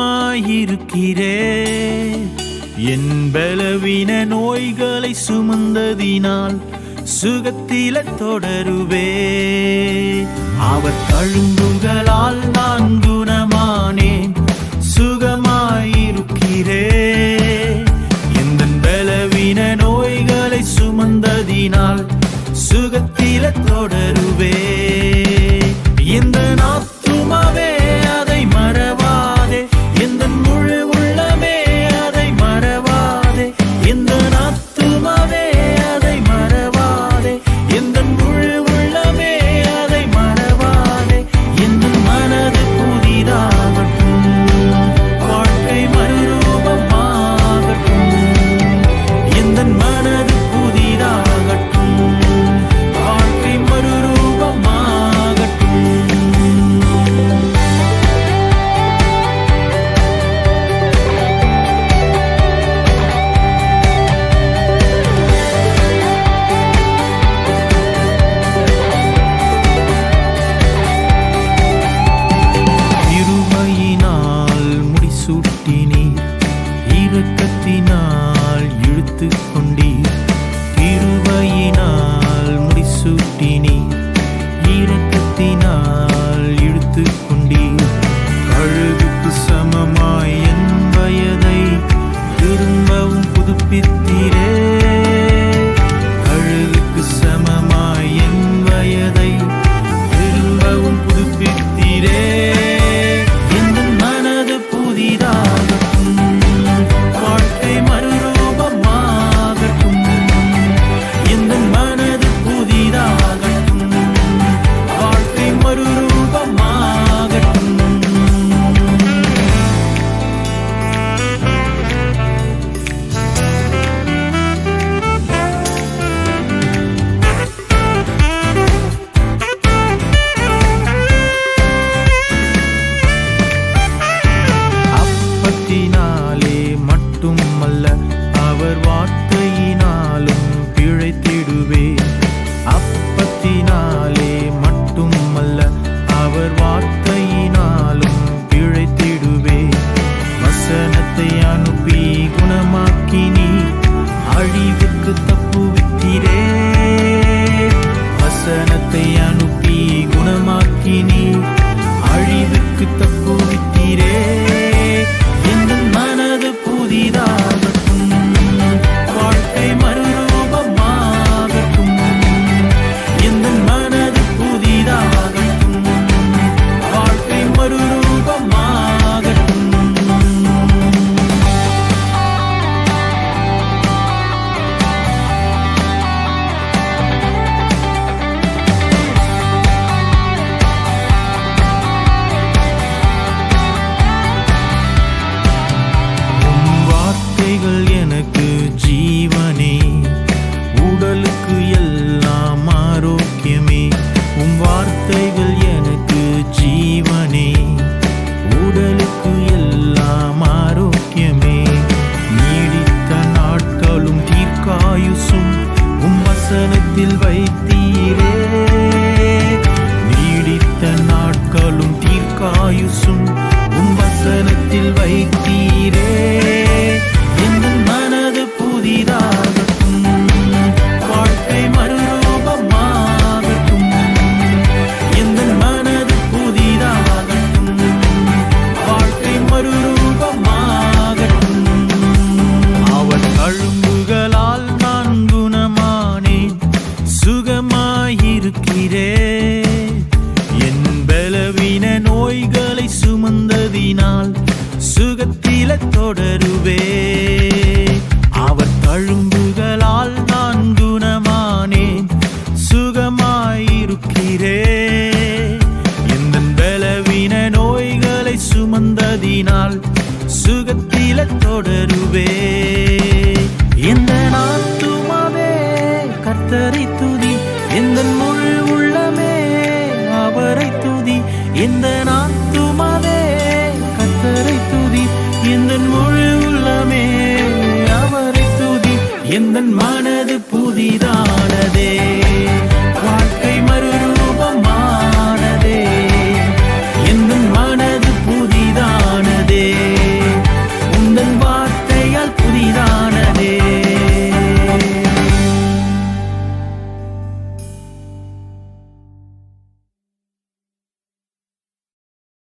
சுகமாயிருக்கிறே என் பலவீன நோய்களை சுமந்ததினால் சுகத்தில தொடருவே அவர் தழும்புகளால் with சுமந்ததினால் சுகத்தில தொடருவே. அவர் தழும்புகளால் நான் குணமானேன் சுகமாயிருக்கிறே. இந்த பலவீன நோய்களை சுமந்ததினால் சுகத்தில தொடருவே. இந்த நாத்துமாவே கர்த்தரை துதி இந்த முழு உள்ளமே அவரை துதி இந்த எந்த மனது புதிதாய்